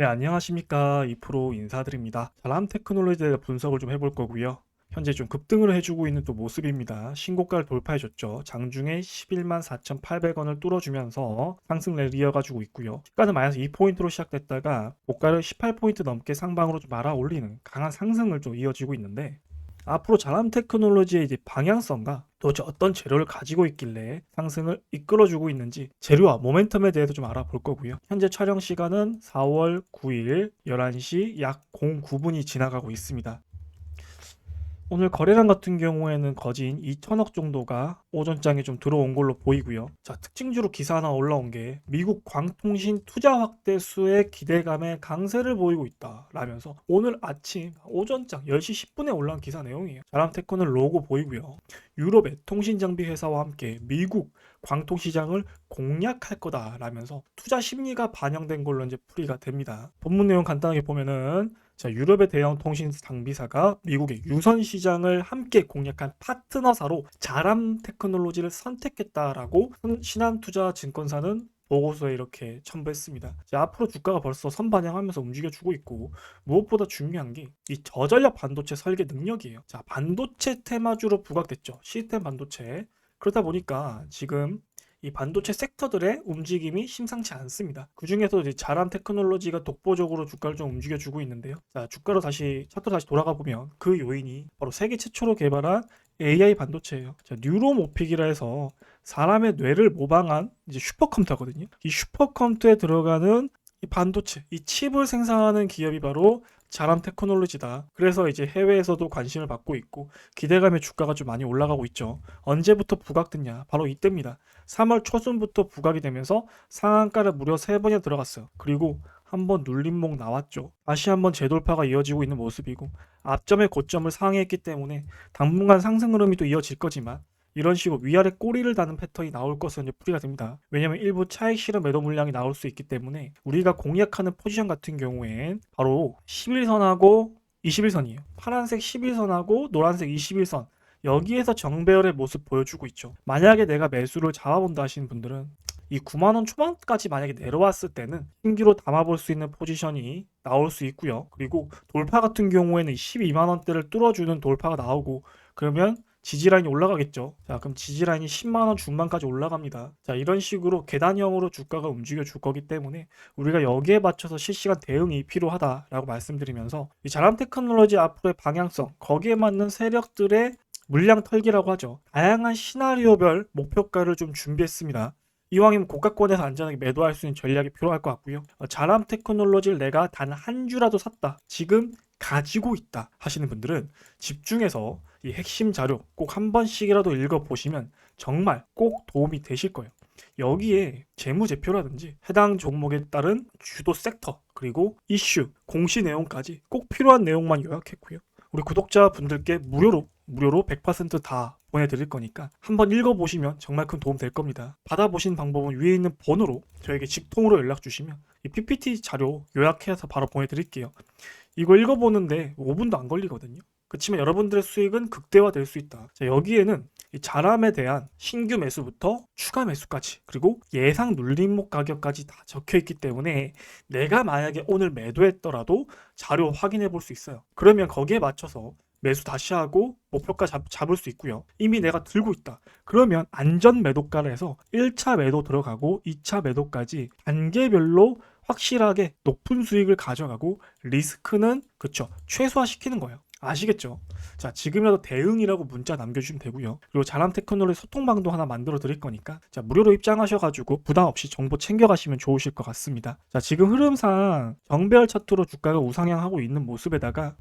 네, 안녕하십니까. 2프로 인사드립니다. 자람 테크놀로지에 대해 분석을 좀 해볼 거고요. 현재 좀 급등을 해주고 있는 또 모습입니다. 신고가를 돌파해줬죠. 장중에 11만 4,800원을 뚫어주면서 상승 랠리 이어가지고 있고요. 시가는 마이너스 2포인트로 시작됐다가 고가를 18포인트 넘게 상방으로 좀 말아 올리는 강한 상승을 좀 이어지고 있는데 앞으로 자람 테크놀로지의 방향성과 도대체 어떤 재료를 가지고 있길래 상승을 이끌어주고 있는지 재료와 모멘텀에 대해서 좀 알아볼 거고요. 현재 촬영 시간은 4월 9일 11시 약 09분이 지나가고 있습니다. 오늘 거래량 같은 경우에는 거진 2천억 정도가 오전장에 좀 들어온 걸로 보이고요. 자, 특징주로 기사 하나 올라온 게 미국 광통신 투자 확대수의 기대감에 강세를 보이고 있다라면서 오늘 아침 오전장 10시 10분에 올라온 기사 내용이에요. 자람테크는 로고 보이고요. 유럽의 통신 장비 회사와 함께 미국 광통 시장을 공략할 거다라면서 투자 심리가 반영된 걸로 이제 풀이가 됩니다. 본문 내용 간단하게 보면은 자, 유럽의 대형 통신 장비사가 미국의 유선 시장을 함께 공략한 파트너사로 자람 테크놀로지를 선택했다라고 신한투자 증권사는 보고서에 이렇게 첨부했습니다. 자, 앞으로 주가가 벌써 선반영하면서 움직여주고 있고 무엇보다 중요한 게 이 저전력 반도체 설계 능력이에요. 자, 반도체 테마주로 부각됐죠. 시스템 반도체. 그러다 보니까 지금 이 반도체 섹터들의 움직임이 심상치 않습니다. 그 중에서 이제 자람 테크놀로지가 독보적으로 주가를 좀 움직여주고 있는데요. 자, 주가로 다시 차트로 다시 돌아가 보면 그 요인이 바로 세계 최초로 개발한 AI 반도체예요. 자, 뉴로모픽이라 해서 사람의 뇌를 모방한 이제 슈퍼컴퓨터거든요. 이 슈퍼컴퓨터에 들어가는 이 반도체, 이 칩을 생산하는 기업이 바로 자람 테크놀로지다. 그래서 이제 해외에서도 관심을 받고 있고 기대감의 주가가 좀 많이 올라가고 있죠. 언제부터 부각됐냐? 바로 이때입니다. 3월 초순부터 부각이 되면서 상한가를 무려 3번이나 들어갔어요. 그리고 한번 눌림목 나왔죠. 다시 한번 재돌파가 이어지고 있는 모습이고 앞점의 고점을 상회했기 때문에 당분간 상승 흐름이 또 이어질 거지만 이런 식으로 위아래 꼬리를 다는 패턴이 나올 것은 이제 풀이가 됩니다. 왜냐하면 일부 차익 실현 매도 물량이 나올 수 있기 때문에 우리가 공략하는 포지션 같은 경우엔 바로 11선하고 21선이에요. 파란색 11선하고 노란색 21선 여기에서 정배열의 모습 보여주고 있죠. 만약에 내가 매수를 잡아본다 하시는 분들은 이 9만원 초반까지 만약에 내려왔을 때는 신기로 담아볼 수 있는 포지션이 나올 수 있고요. 그리고 돌파 같은 경우에는 12만원대를 뚫어주는 돌파가 나오고 그러면 지지라인이 올라가겠죠. 자, 그럼 지지라인이 10만원 중반까지 올라갑니다. 자, 이런 식으로 계단형으로 주가가 움직여 줄 거기 때문에 우리가 여기에 맞춰서 실시간 대응이 필요하다라고 말씀드리면서 이 자람 테크놀로지 앞으로의 방향성, 거기에 맞는 세력들의 물량 털기라고 하죠. 다양한 시나리오별 목표가를 좀 준비했습니다. 이왕이면 고가권에서 안전하게 매도할 수 있는 전략이 필요할 것 같고요. 어, 자람 테크놀로지를 내가 단 한 주라도 샀다. 지금 가지고 있다 하시는 분들은 집중해서 이 핵심 자료 꼭 한 번씩이라도 읽어보시면 정말 꼭 도움이 되실 거예요. 여기에 재무제표라든지 해당 종목에 따른 주도 섹터 그리고 이슈, 공시 내용까지 꼭 필요한 내용만 요약했고요. 우리 구독자분들께 무료로 무료로 100%다 보내드릴 거니까 한번 읽어보시면 정말 큰 도움 될 겁니다. 받아보신 방법은 위에 있는 번호로 저에게 직통으로 연락 주시면 이 PPT 자료 요약해서 바로 보내드릴게요. 이거 읽어보는데 5분도 안 걸리거든요. 그렇지만 여러분들의 수익은 극대화될 수 있다. 자, 여기에는 이 자람에 대한 신규 매수부터 추가 매수까지 그리고 예상 눌림목 가격까지 다 적혀 있기 때문에 내가 만약에 오늘 매도했더라도 자료 확인해 볼 수 있어요. 그러면 거기에 맞춰서 매수 다시 하고 목표가 잡, 잡을 수 있고요. 이미 내가 들고 있다. 그러면 안전 매도가를 해서 1차 매도 들어가고 2차 매도까지 단계별로 확실하게 높은 수익을 가져가고 리스크는 그쵸 최소화시키는 거예요. 아시겠죠? 자, 지금이라도 대응이라고 문자 남겨주시면 되고요. 그리고 자람 테크놀로지 소통방도 하나 만들어 드릴 거니까 자, 무료로 입장하셔가지고 부담 없이 정보 챙겨가시면 좋으실 것 같습니다. 자, 지금 흐름상 정배열 차트로 주가가 우상향하고 있는 모습에다가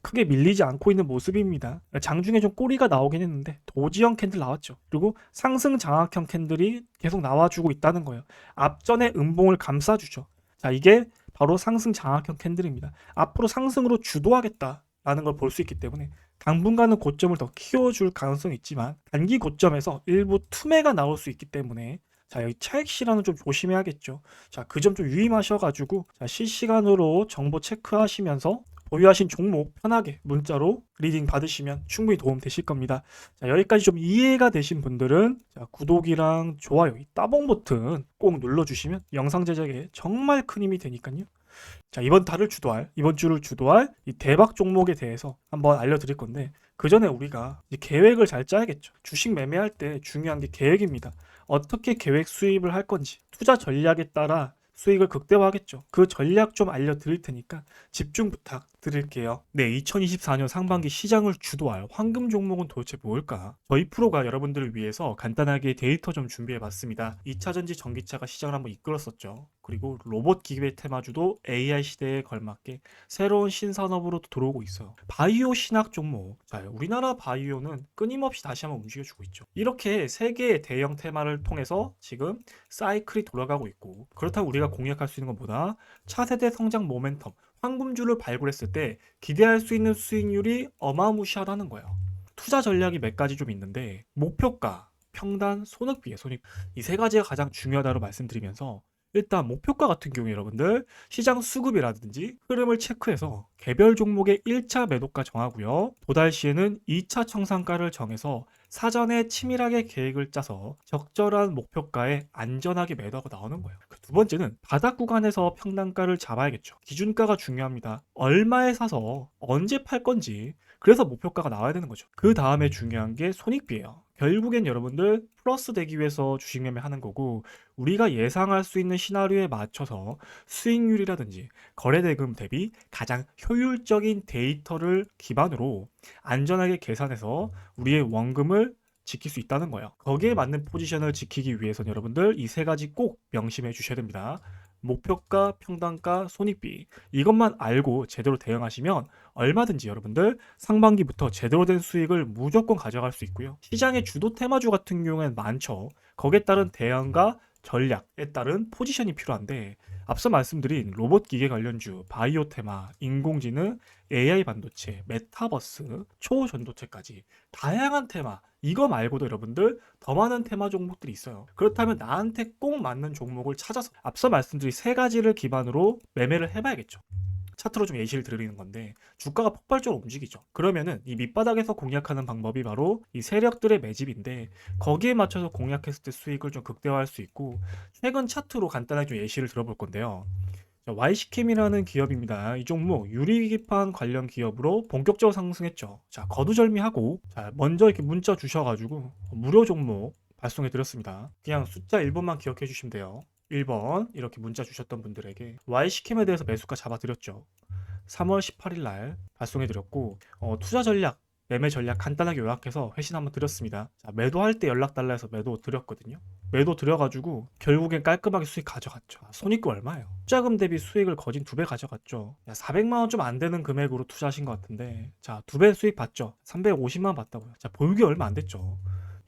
크게 밀리지 않고 있는 모습입니다. 장중에 좀 꼬리가 나오긴 했는데 도지형 캔들 나왔죠. 그리고 상승 장악형 캔들이 계속 나와주고 있다는 거예요. 앞전에 음봉을 감싸주죠. 자, 이게 바로 상승 장악형 캔들입니다. 앞으로 상승으로 주도하겠다 라는 걸 볼 수 있기 때문에 당분간은 고점을 더 키워줄 가능성이 있지만 단기 고점에서 일부 투매가 나올 수 있기 때문에 자 여기 차익 실현은 좀 조심해야겠죠. 자 그 점 좀 유의하셔가지고 자, 실시간으로 정보 체크하시면서 보유하신 종목 편하게 문자로 리딩 받으시면 충분히 도움 되실 겁니다. 자, 여기까지 좀 이해가 되신 분들은 자, 구독이랑 좋아요, 이 따봉 버튼 꼭 눌러주시면 영상 제작에 정말 큰 힘이 되니까요. 자, 이번 달을 주도할, 이번 주를 주도할 이 대박 종목에 대해서 한번 알려드릴 건데, 그 전에 우리가 계획을 잘 짜야겠죠. 주식 매매할 때 중요한 게 계획입니다. 어떻게 계획 수입을 할 건지, 투자 전략에 따라 수익을 극대화하겠죠. 그 전략 좀 알려드릴 테니까 집중 부탁 드릴게요. 네, 2024년 상반기 시장을 주도할 황금 종목은 도대체 뭘까? 저희 프로가 여러분들을 위해서 간단하게 데이터 좀 준비해봤습니다. 2차전지 전기차가 시장을 한번 이끌었었죠. 그리고 로봇 기계 테마주도 AI 시대에 걸맞게 새로운 신산업으로 들어오고 있어요. 바이오 신학 종목. 자, 우리나라 바이오는 끊임없이 다시 한번 움직여주고 있죠. 이렇게 세 개의 대형 테마를 통해서 지금 사이클이 돌아가고 있고 그렇다고 우리가 공략할 수 있는 건 뭐다? 차세대 성장 모멘텀, 황금줄을 발굴했을 때 기대할 수 있는 수익률이 어마무시하다는 거예요. 투자 전략이 몇 가지 좀 있는데 목표가, 평단, 손익비에 손익 이 세 가지가 가장 중요하다고 말씀드리면서 일단 목표가 같은 경우에 여러분들 시장 수급이라든지 흐름을 체크해서 개별 종목의 1차 매도가 정하고요. 도달 시에는 2차 청산가를 정해서 사전에 치밀하게 계획을 짜서 적절한 목표가에 안전하게 매도하고 나오는 거예요. 그두 번째는 바닥 구간에서 평단가를 잡아야겠죠. 기준가가 중요합니다. 얼마에 사서 언제 팔 건지 그래서 목표가가 나와야 되는 거죠. 그 다음에 중요한 게 손익비예요. 결국엔 여러분들 플러스 되기 위해서 주식 매매하는 거고 우리가 예상할 수 있는 시나리오에 맞춰서 수익률이라든지 거래대금 대비 가장 효율적인 데이터를 기반으로 안전하게 계산해서 우리의 원금을 지킬 수 있다는 거예요. 거기에 맞는 포지션을 지키기 위해서는 여러분들 이 세 가지 꼭 명심해 주셔야 됩니다. 목표가, 평단가, 손익비 이것만 알고 제대로 대응하시면 얼마든지 여러분들 상반기부터 제대로 된 수익을 무조건 가져갈 수 있고요. 시장의 주도 테마주 같은 경우에는 많죠. 거기에 따른 대응과 전략에 따른 포지션이 필요한데 앞서 말씀드린 로봇 기계 관련주, 바이오 테마, 인공지능, AI 반도체, 메타버스, 초전도체까지 다양한 테마 이거 말고도 여러분들 더 많은 테마 종목들이 있어요. 그렇다면 나한테 꼭 맞는 종목을 찾아서 앞서 말씀드린 세 가지를 기반으로 매매를 해봐야겠죠. 차트로 좀 예시를 드리는 건데 주가가 폭발적으로 움직이죠. 그러면은 이 밑바닥에서 공략하는 방법이 바로 이 세력들의 매집인데 거기에 맞춰서 공략했을 때 수익을 좀 극대화할 수 있고 최근 차트로 간단하게 좀 예시를 들어볼 건데요. 자, YC캠이라는 기업입니다. 이 종목 유리기판 관련 기업으로 본격적으로 상승했죠. 자, 거두절미하고 자, 먼저 이렇게 문자 주셔가지고 무료 종목 발송해 드렸습니다. 그냥 숫자 1번만 기억해 주시면 돼요. 1번 이렇게 문자 주셨던 분들에게 YC캠에 대해서 매수가 잡아드렸죠. 3월 18일 날 발송해 드렸고 어, 투자 전략 매매 전략 간단하게 요약해서 회신 한번 드렸습니다. 자, 매도할 때 연락 달라 해서 매도 드렸거든요. 매도 드려가지고 결국엔 깔끔하게 수익 가져갔죠. 아, 손익금 얼마예요? 투자금 대비 수익을 거진 두 배 가져갔죠. 400만 원 좀 안 되는 금액으로 투자하신 것 같은데 자, 두 배 수익 봤죠? 350만 원 봤다고요. 자, 보유기 얼마 안 됐죠.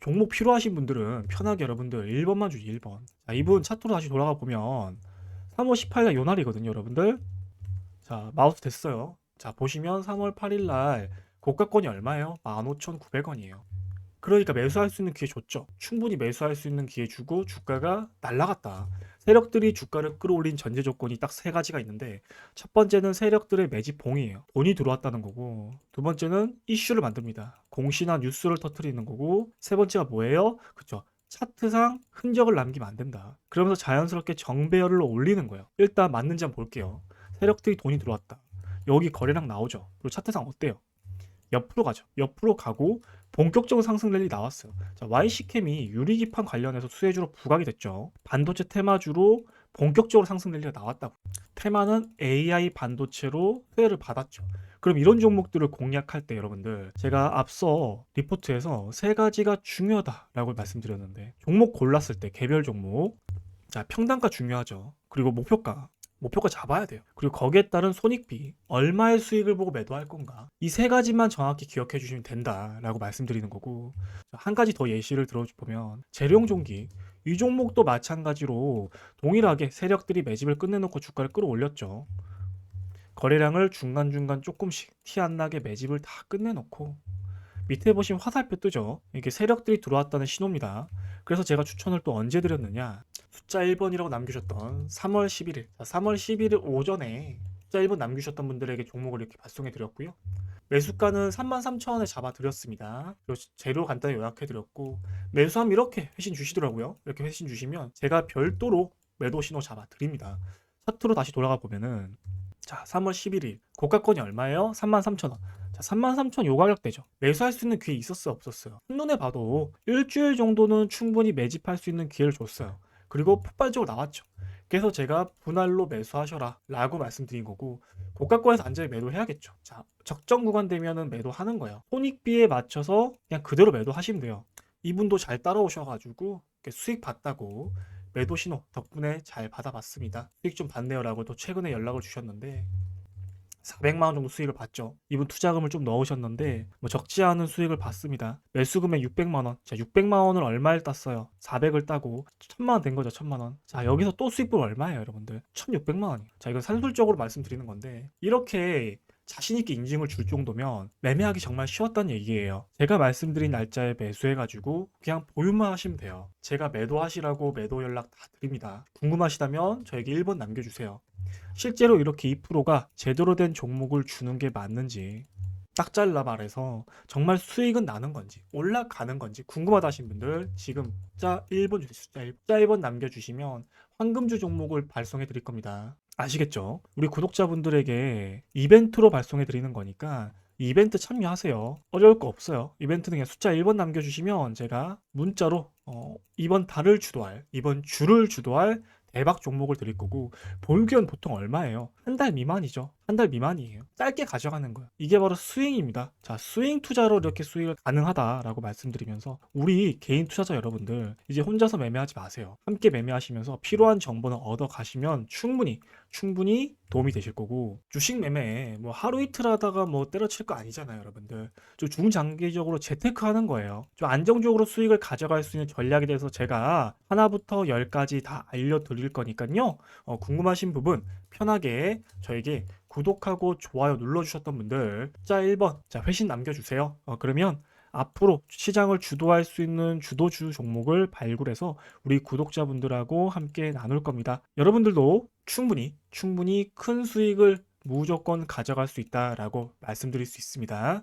종목 필요하신 분들은 편하게 여러분들 1번만 주지 1번. 자, 이분 차트로 다시 돌아가 보면 3월 18일 요 날이거든요, 여러분들. 자, 마우스 됐어요. 자, 보시면 3월 8일 날 고가권이 얼마예요? 15,900원이에요. 그러니까 매수할 수 있는 기회 줬죠. 충분히 매수할 수 있는 기회 주고 주가가 날라갔다. 세력들이 주가를 끌어올린 전제 조건이 딱 세 가지가 있는데 첫 번째는 세력들의 매집 봉이에요. 돈이 들어왔다는 거고 두 번째는 이슈를 만듭니다. 공시나 뉴스를 터트리는 거고 세 번째가 뭐예요? 그쵸. 차트상 흔적을 남기면 안 된다. 그러면서 자연스럽게 정배열을 올리는 거예요. 일단 맞는지 한번 볼게요. 세력들이 돈이 들어왔다. 여기 거래량 나오죠. 그리고 차트상 어때요? 옆으로 가죠. 옆으로 가고 본격적으로 상승 랠리 나왔어요. 자, YC캠이 유리기판 관련해서 수혜주로 부각이 됐죠. 반도체 테마주로 본격적으로 상승 랠리가 나왔다고. 테마는 AI 반도체로 수혜를 받았죠. 그럼 이런 종목들을 공략할 때 여러분들 제가 앞서 리포트에서 세 가지가 중요하다라고 말씀드렸는데 종목 골랐을 때 개별 종목 자 평단가 중요하죠. 그리고 목표가 목표가 잡아야 돼요. 그리고 거기에 따른 손익비, 얼마의 수익을 보고 매도할 건가. 이 세 가지만 정확히 기억해 주시면 된다라고 말씀드리는 거고. 한 가지 더 예시를 들어보면 재룡 종기. 이 종목도 마찬가지로 동일하게 세력들이 매집을 끝내놓고 주가를 끌어올렸죠. 거래량을 중간중간 조금씩 티 안 나게 매집을 다 끝내놓고 밑에 보시면 화살표 뜨죠. 이게 세력들이 들어왔다는 신호입니다. 그래서 제가 추천을 또 언제 드렸느냐. 숫자 1번이라고 남기셨던 3월 11일. 자, 3월 11일 오전에 숫자 1번 남기셨던 분들에게 종목을 이렇게 발송해 드렸고요. 매수가는 33,000원에 잡아 드렸습니다. 그리고 재료 간단히 요약해 드렸고 매수하면 이렇게 회신 주시더라고요. 이렇게 회신 주시면 제가 별도로 매도 신호 잡아 드립니다. 차트로 다시 돌아가 보면은 자 3월 11일 고가권이 얼마예요? 33,000원 자 33,000원 요 가격대죠 매수할 수 있는 기회 있었어요 없었어요 한눈에 봐도 일주일 정도는 충분히 매집할 수 있는 기회를 줬어요 그리고 폭발적으로 나왔죠. 그래서 제가 분할로 매수하셔라 라고 말씀드린 거고 고가권에서 안전히 매도해야겠죠. 자 적정 구간 되면은 매도하는 거예요. 손익비에 맞춰서 그냥 그대로 매도하시면 돼요. 이분도 잘 따라오셔가지고 수익 봤다고 매도 신호 덕분에 잘 받아봤습니다. 수익 좀 받네요 라고 또 최근에 연락을 주셨는데 400만 원 정도 수익을 봤죠. 이분 투자금을 좀 넣으셨는데 뭐 적지 않은 수익을 봤습니다. 매수 금액 600만 원. 자, 600만 원을 얼마에 땄어요? 400을 따고 1000만 원 된 거죠. 1000만 원. 자, 여기서 또 수익분 얼마예요, 여러분들? 1600만 원이에요. 자, 이건 산술적으로 말씀드리는 건데 이렇게 자신 있게 인증을 줄 정도면 매매하기 정말 쉬웠다는 얘기예요. 제가 말씀드린 날짜에 매수해가지고 그냥 보유만 하시면 돼요. 제가 매도하시라고 매도 연락 다 드립니다. 궁금하시다면 저에게 1번 남겨주세요. 실제로 이렇게 2%가 제대로 된 종목을 주는 게 맞는지 딱 잘라 말해서 정말 수익은 나는 건지 올라가는 건지 궁금하다 하신 분들 지금 숫자 1번 주세요. 숫자 1, 숫자 1번 남겨주시면 황금주 종목을 발송해 드릴 겁니다. 아시겠죠? 우리 구독자분들에게 이벤트로 발송해 드리는 거니까 이벤트 참여하세요. 어려울 거 없어요. 이벤트는 그냥 숫자 1번 남겨주시면 제가 문자로 어, 이번 달을 주도할, 이번 주를 주도할 대박 종목을 드릴 거고 볼기원 보통 얼마예요? 한 달 미만이죠. 한 달 미만이에요. 짧게 가져가는 거예요. 이게 바로 스윙입니다. 자, 스윙 투자로 이렇게 수익을 가능하다라고 말씀드리면서 우리 개인 투자자 여러분들 이제 혼자서 매매하지 마세요. 함께 매매하시면서 필요한 정보는 얻어 가시면 충분히 충분히 도움이 되실 거고 주식 매매 뭐 하루 이틀 하다가 뭐 때려칠 거 아니잖아요, 여러분들. 좀 중장기적으로 재테크 하는 거예요. 좀 안정적으로 수익을 가져갈 수 있는 전략에 대해서 제가 하나부터 열까지 다 알려드릴 거니까요. 어, 궁금하신 부분 편하게 저에게 구독하고 좋아요 눌러주셨던 분들 자 1번 자 회신 남겨주세요. 어, 그러면 앞으로 시장을 주도할 수 있는 주도주 종목을 발굴해서 우리 구독자분들하고 함께 나눌 겁니다. 여러분들도 충분히 충분히 큰 수익을 무조건 가져갈 수 있다라고 말씀드릴 수 있습니다.